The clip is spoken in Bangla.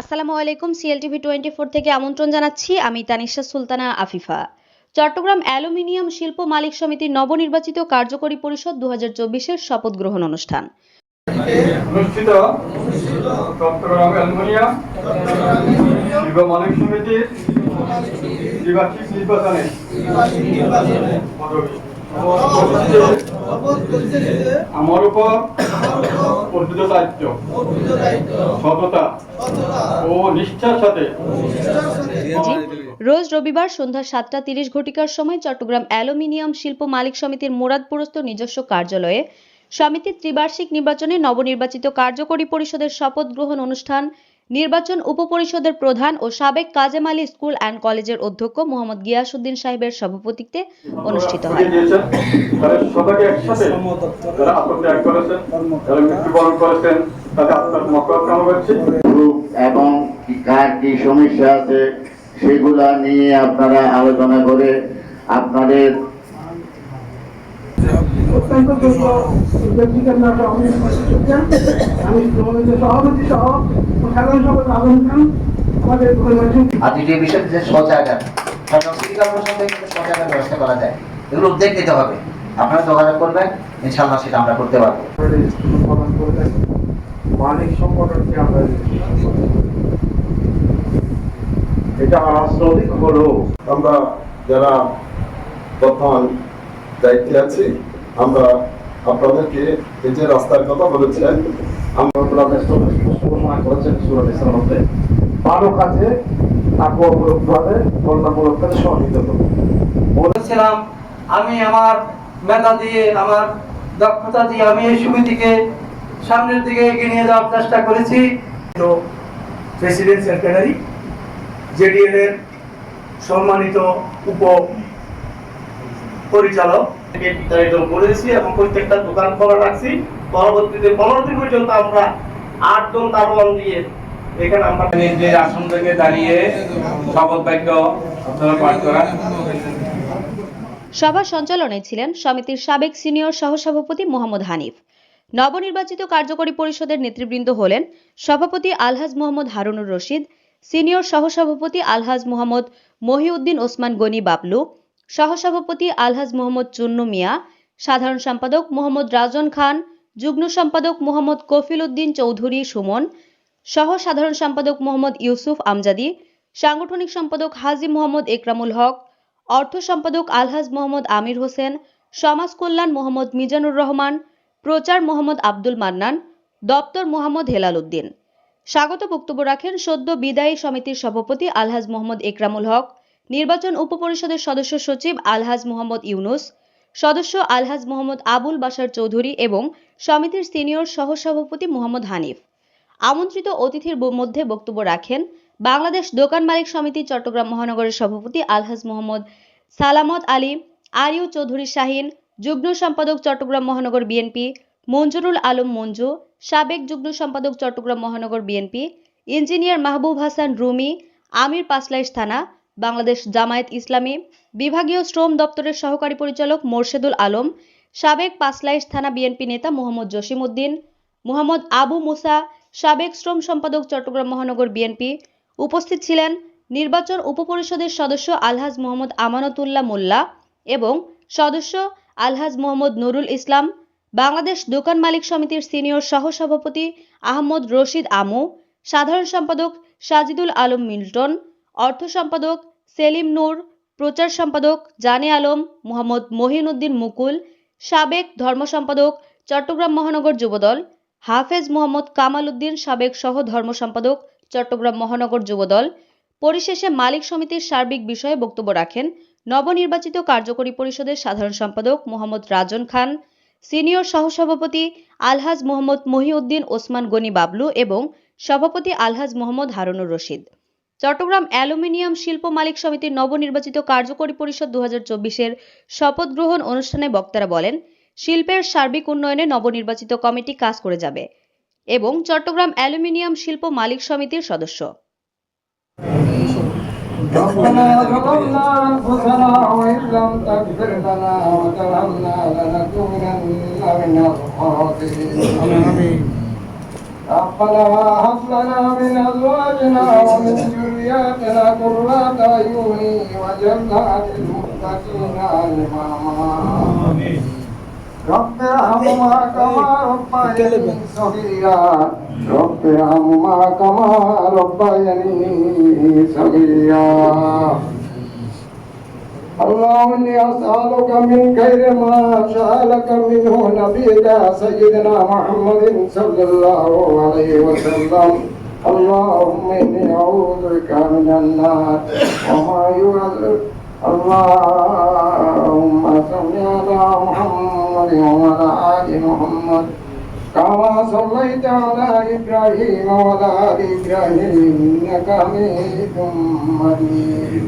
আসসালামু আলাইকুম সিএলটিভি টোয়েন্টি ফোর থেকে আমন্ত্রণ জানাচ্ছি। আমি তানিশা সুলতানা আফিফা। চট্টগ্রাম অ্যালুমিনিয়াম শিল্প মালিক সমিতির নবনির্বাচিত কার্যকরী পরিষদ দু হাজার চব্বিশের শপথ গ্রহণ অনুষ্ঠান। অনুষ্ঠিত চট্টগ্রাম অ্যালুমিনিয়াম শিল্প মালিক সমিতির দ্বিবার্ষিক নির্বাচনে। আমার উপর অর্পিত দায়িত্ব। সততা ও নিষ্ঠার সাথে। রোজ রবিবার সন্ধ্যা সাতটা তিরিশ ঘটিকার সময় চট্টগ্রাম অ্যালুমিনিয়াম শিল্প মালিক সমিতির মুরাদপুরস্থ নিজস্ব কার্যালয়ে সমিতির ত্রিবার্ষিক নির্বাচনে নবনির্বাচিত কার্যকরী পরিষদের শপথ গ্রহণ অনুষ্ঠান নির্বাচন উপপরিষদের প্রধান ও সাবেক কাজেম আলী স্কুল অ্যান্ড কলেজের অধ্যক্ষ মোহাম্মদ গিয়াসউদ্দিন সাহেবের সভাপতিত্বে অনুষ্ঠিত হয়। এবং কার কি সমস্যা আছে সেগুলা নিয়ে আপনারা আলোচনা করে আপনাদের অত্যন্ত ব্যক্তিদের নামে আমি সভাপতি সহ সাধারণ সভাপতি আলম খান আমাদের আর দ্বিতীয় বিষয় যে শৌচাগার কারণ সিটি কর্পোরেশন থেকে কিন্তু শৌচাগার ব্যবস্থা করা যায়। এগুলো উদ্যোগ নিতে হবে। আপনারা যোগাযোগ করবেন ইনশাল্লাহ সেটা আমরা করতে পারব। মালিক সংগঠনকে আমরা এটা রাজনৈতিক হলো আমরা যারা বর্তমান দায়িত্বে আছি আমরা আপনাদেরকে এই যে রাস্তার কথা বলেছেন আমরা ঘোষণা করেছেন ভালো কাজে তাকুয়ামূলক ভাবে কল্যাণমূলক কাজে সহযোগিতা করব বলেছিলাম আমি আমার মেধা দিয়ে আমার দক্ষতা দিয়ে আমি এই সমিতিকে সামনের দিকে এগিয়ে নিয়ে যাওয়ার চেষ্টা করেছি। তো প্রেসিডেন্ট সেক্রেটারি জেডিএল এর সম্মানিত উপ পরিচালক বিস্তারিত করেছি এবং প্রত্যেকটা দোকান খোলা রাখছি। পরবর্তীতে পনেরো দিন পর্যন্ত আমরা আটজন দারোয়ান দিয়ে এখানে আমরা যে আসন থেকে দাঁড়িয়ে শপথ বাক্য পাঠ করান। সভা সঞ্চালনে ছিলেন সমিতির সাবেক সিনিয়র সহসভাপতি মোহাম্মদ হানিফ। নবনির্বাচিত কার্যকরী পরিষদের নেতৃবৃন্দ হলেন সভাপতি আলহাজ মোহাম্মদ হারুনুর রশিদ সিনিয়র সহসভাপতি আলহাজ মোহাম্মদ মহিউদ্দিন ওসমান গনি বাবলু সহসভাপতি আলহাজ মোহাম্মদ চুন্নু মিয়া, সাধারণ সম্পাদক মোহাম্মদ রাজন খান, যুগ্ম সম্পাদক মোহাম্মদ কফিল উদ্দিন চৌধুরী সুমন সহ সাধারণ সম্পাদক মোহাম্মদ ইউসুফ আমজাদি, সাংগঠনিক সম্পাদক হাজি মোহাম্মদ একরামুল হক, অর্থ সম্পাদক আলহাজ মোহাম্মদ আমির হোসেন, সমাজ কল্যাণ মোহাম্মদ মিজানুর রহমান, প্রচার মোহাম্মদ আব্দুল মান্নান, দপ্তর মোহাম্মদ হেলাল উদ্দিন। স্বাগত বক্তব্য রাখেন সদ্য বিদায়ী সমিতির সভাপতি আলহাজ মোহাম্মদ একরামুল হক। নির্বাচন উপপরিষদের সদস্য সচিব আলহাজ মোহাম্মদ ইউনুস, সদস্য আলহাজ মোহাম্মদ আবুল বাশার চৌধুরী এবং সমিতির সিনিয়র সহসভাপতি মোহাম্মদ হানিফ। আমন্ত্রিত অতিথির মধ্যে বক্তব্য রাখেন বাংলাদেশ দোকান মালিক সমিতি চট্টগ্রাম মহানগরের সভাপতি আলহাজ মোহাম্মদ সালামত আলী, আরিউ চৌধুরী শাহিন, যুগ্ম সম্পাদক চট্টগ্রাম মহানগর বিএনপি, মঞ্জুরুল আলম মঞ্জু, সাবেক যুগ্ম সম্পাদক চট্টগ্রাম মহানগর বিএনপি, ইঞ্জিনিয়ার মাহবুব হাসান রুমি, আমির পাসলাইশ থানা বাংলাদেশ জামায়াত ইসলামী বিভাগীয় শ্রম দপ্তরের সহকারী পরিচালক মোর্শেদুল আলম, সাবেক পাসলাইশ থানা বিএনপি নেতা মোহাম্মদ জসিম উদ্দিন মোহাম্মদ আবু মুসা, সাবেক শ্রম সম্পাদক চট্টগ্রাম মহানগর বিএনপি উপস্থিত ছিলেন নির্বাচন উপপরিষদের সদস্য আলহাজ মোহাম্মদ আমানতুল্লাহ মোল্লা এবং সদস্য আলহাজ মোহাম্মদ নুরুল ইসলাম, বাংলাদেশ দোকান মালিক সমিতির সিনিয়র সহসভাপতি আহমদ রশিদ আমু, সাধারণ সম্পাদক সাজিদুল আলম মিল্টন অর্থ সম্পাদক সেলিম নূর, প্রচার সম্পাদক জানে আলম, মোহাম্মদ মহিনুদ্দিন মুকুল, সাবেক ধর্ম সম্পাদক চট্টগ্রাম মহানগর যুবদল, হাফেজ মোহাম্মদ কামাল উদ্দিন, সাবেক সহ ধর্ম সম্পাদক চট্টগ্রাম মহানগর যুবদল। পরিশেষে মালিক সমিতির সার্বিক বিষয়ে বক্তব্য রাখেন নবনির্বাচিত কার্যকরী পরিষদের সাধারণ সম্পাদক মোহাম্মদ রাজন খান, সিনিয়র সহসভাপতি আলহাজ মোহাম্মদ মহিউদ্দিন ওসমান গনি বাবলু এবং সভাপতি আলহাজ মোহাম্মদ হারুনুর রশিদ। চট্টগ্রাম অ্যালুমিনিয়াম শিল্প মালিক সমিতির নবনির্বাচিত কার্যকরী পরিষদ দু হাজার চব্বিশের শপথ গ্রহণ অনুষ্ঠানে বক্তারা বলেন শিল্পের সার্বিক উন্নয়নে নবনির্বাচিত কমিটি কাজ করে যাবে এবং চট্টগ্রাম অ্যালুমিনিয়াম শিল্প মালিক সমিতির সদস্য ربنا ظلمنا أنفسنا وإن لم تغفر لنا وترحمنا لنكونن من الخاسرين ربنا هب لنا من ازواجنا ومن ذرياتنا قرة اعين واجعلنا للمتقين اماما رب ارحمهما كما ربياني صغيرا رب ارحمهما كما ربياني صغيرا اللهم اني اسالك من خير ما سالك منه نبيك سيدنا محمد صلى الله عليه وسلم اللهم اني اعوذ بك من النار وما يعذب اللهم صل على محمد وعلى ال محمد كما صليت على ابراهيم وعلى ال ابراهيم انك حميد مجيد